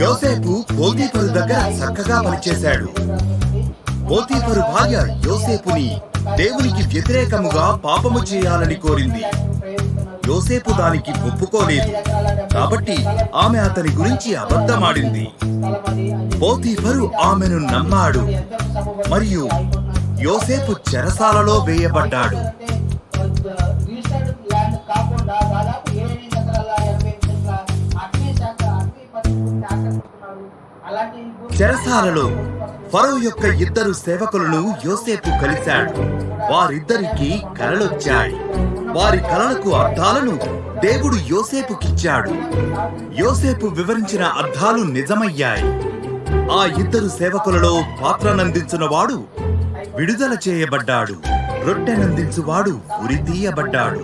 యోసేపు పోతీఫరు దగ్గర చక్కగా పనిచేశాడు. పోతీఫరు భార్య యోసేపుని దేవునికి వ్యతిరేకముగా పాపము చేయాలని కోరింది. యోసేపు దానికి ఒప్పుకోలేదు. కాబట్టి ఆమె అతని గురించి అబద్ధమాడింది. పోతీఫరు ఆమెను నమ్మాడు. మరియు యోసేపు చెరసాలలో వేయబడ్డాడు. చెరసాలలో ఫరో యొక్క ఇద్దరు సేవకులను యోసేపు కలిశాడు. వారిద్దరికి కలలొచ్చాయి. వారి కలలకు అర్థాలను దేవుడు యోసేపుకిచ్చాడు. యోసేపు వివరించిన అర్థాలు నిజమయ్యాయి. ఆ ఇద్దరు సేవకులలో పాత్రనందించినవాడు విడుదల చేయబడ్డాడు. రొట్టెనందించువాడు ఉరితీయబడ్డాడు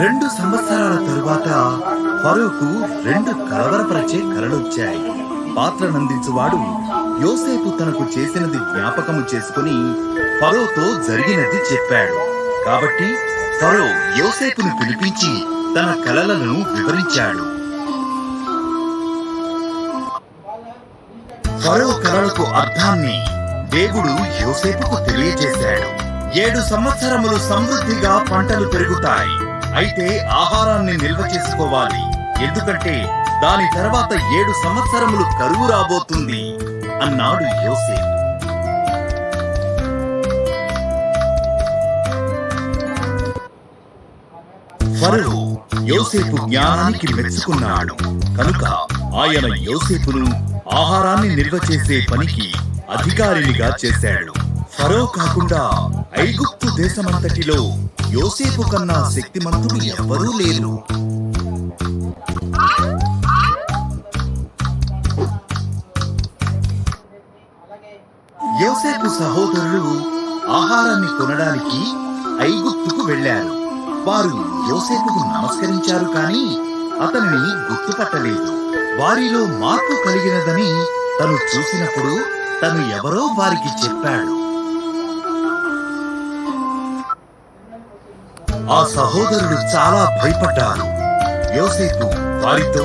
రెండు సంవత్సరాల తరువాత ఫరూకు రెండు కలవరపరిచే కలలొచ్చాయి. పాత్రనందించువాడు యోసేపు తనకు చేసినది జ్ఞాపకము చేసుకుని ఫరోతో జరిగినది చెప్పాడు. కాబట్టి ఫరో యోసేపును పిలిపించి తన కలలను వివరించాడు. ఫరో కలలకు అర్థాన్ని దేవుడు యోసేపుకు తెలియజేశాడు. ఏడు సంవత్సరములు సమృద్ధిగా పంటలు పెరుగుతాయి. అయితే ఆహారాన్ని నిల్వ చేసుకోవాలి. ఎందుకంటే దాని తర్వాత ఏడు సంవత్సరములు కరువు రాబోతుంది అన్నాడు యోసే ఫరో యోసేపు జ్ఞానానికి మెచ్చుకున్నాడు. కనుక ఆయన యోసేపును ఆహారాన్ని నిల్వ చేసే పనికి అధికారినిగా చేశాడు. ఫరో కాకుండా ఐగుప్తు దేశమంతటిలో యోసేపు కన్నా శక్తిమంతుడు ఎవ్వరూ లేరు. యోసేపు సహోదరులు ఆహారాన్ని కొనడానికి ఐగుప్తుకు వెళ్ళారు వారు యోసేపుకు నమస్కరించారు కానీ అతనిని గుర్తుపట్టలేదు. వారిలో మార్పు కలిగినదని తను చూసినప్పుడు తను ఎవరో వారికి చెప్పాడు. ఆ సహోదరుడు చాలా భయపడ్డారు యోసేపు వారితో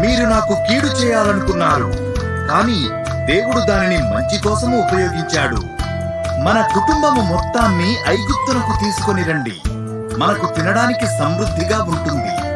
మీరు నాకు కీడు చేయాలనుకున్నారు కానీ దేవుడు దానిని మంచి కోసము ఉపయోగించాడు. మన కుటుంబము మొత్తాన్ని ఐగుప్తునకు తీసుకొని రండి. మనకు తినడానికి సమృద్ధిగా ఉంటుంది.